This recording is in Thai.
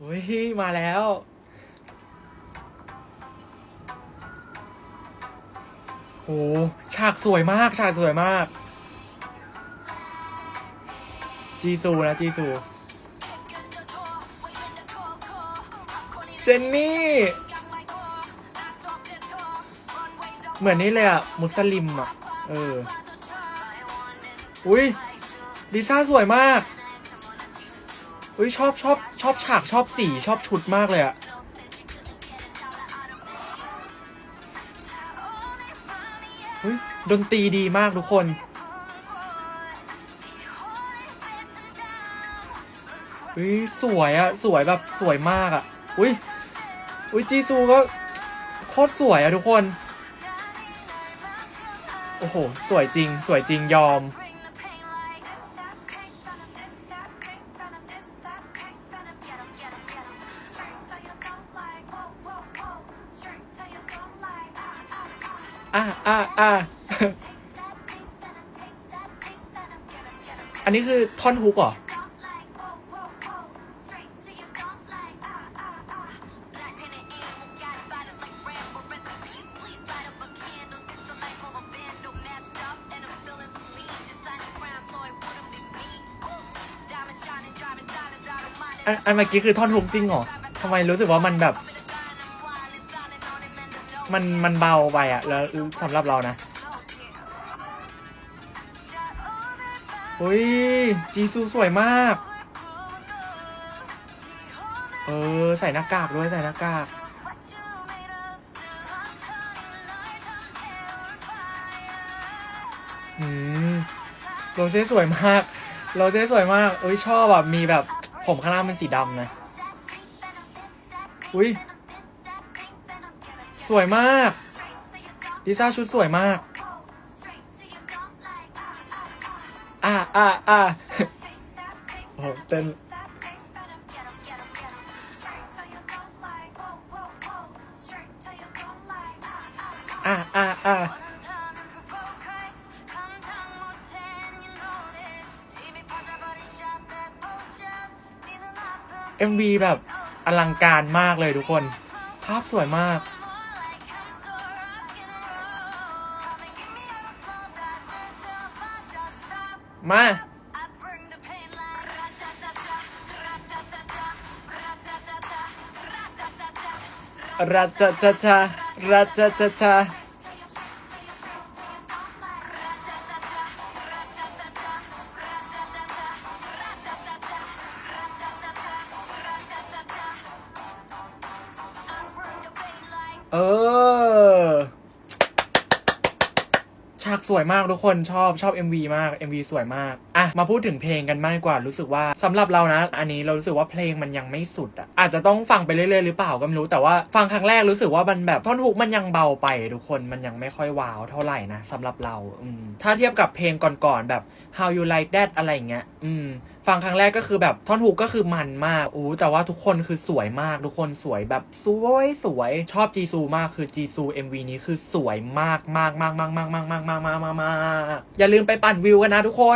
เฮ้ย มาแล้ว โห ฉากสวยมาก ฉากสวยมาก จีซูนะจีซู เจนนี่ เหมือนนี่เลยอะมุสลิมอะเออ อุ้ยลิซ่าสวยมาก อุ้ยชอบชอบชอบฉากชอบสีชอบชุดมากเลยอะอุ้ยดนตรีดีมากทุกคน อุ้ยสวยอะสวยแบบสวยมากอะอุ้ยอุ้ยจีซูก็โคตรสวยอะทุกคน โอ้โห สวยจริง สวยจริงยอม อะอะอะอันนี้คือท่อนฮุกเหรออันอันเมื่อกี้คือท่อนฮุกจริงเหรอทำไมรู้สึกว่ามันแบบ มันมันเบาไปอะแล้วสำหรับเรานะอุ้ยจีซูสวยมาก เออ ใส่หน้ากากด้วยใส่หน้ากากอืมโรเซ่สวยมากโรเซ่สวยมาก อุ้ยชอบแบบมีแบบผมข้างล่างเป็นสีดำนะ อุ้ย สวยมากลิซ่าชุดสวยมาก อะอะอะโอ้โหเต้นอะอะอะ MV แบบอลังการมากเลยทุกคน ภาพสวยมาก มา รัตตะตะรัตตะตะเออ ฉากสวยมากทุกคนชอบชอบ MV มาก MV สวยมากอะมาพูดถึงเพลงกันมากกว่ารู้สึกว่าสำหรับเรานะ อันนี้เรารู้สึกว่าเพลงมันยังไม่สุดอะอาจจะต้องฟังไปเรื่อยๆหรือเปล่าก็ไม่รู้แต่ว่าฟังครั้งแรกรู้สึกว่ามันแบบท่อนฮุกมันยังเบาไปทุกคนมันยังไม่ค่อยว้าวเท่าไหร่นะสำหรับเราอืมถ้าเทียบกับเพลงก่อนๆแบบ How You Like That อะไรเงี้ยอืมฟังครั้งแรกก็คือแบบท่อนฮุกก็คือมันมากอู้แต่ว่าทุกคนคือสวยมาก ทุกคนสวยแบบสวยสวยชอบจีซูมากคือจีซู MV นี้คือสวยมากมากมากมากมากมากมากมามามาอย่าลืมไปปั่นวิวกันนะทุกคน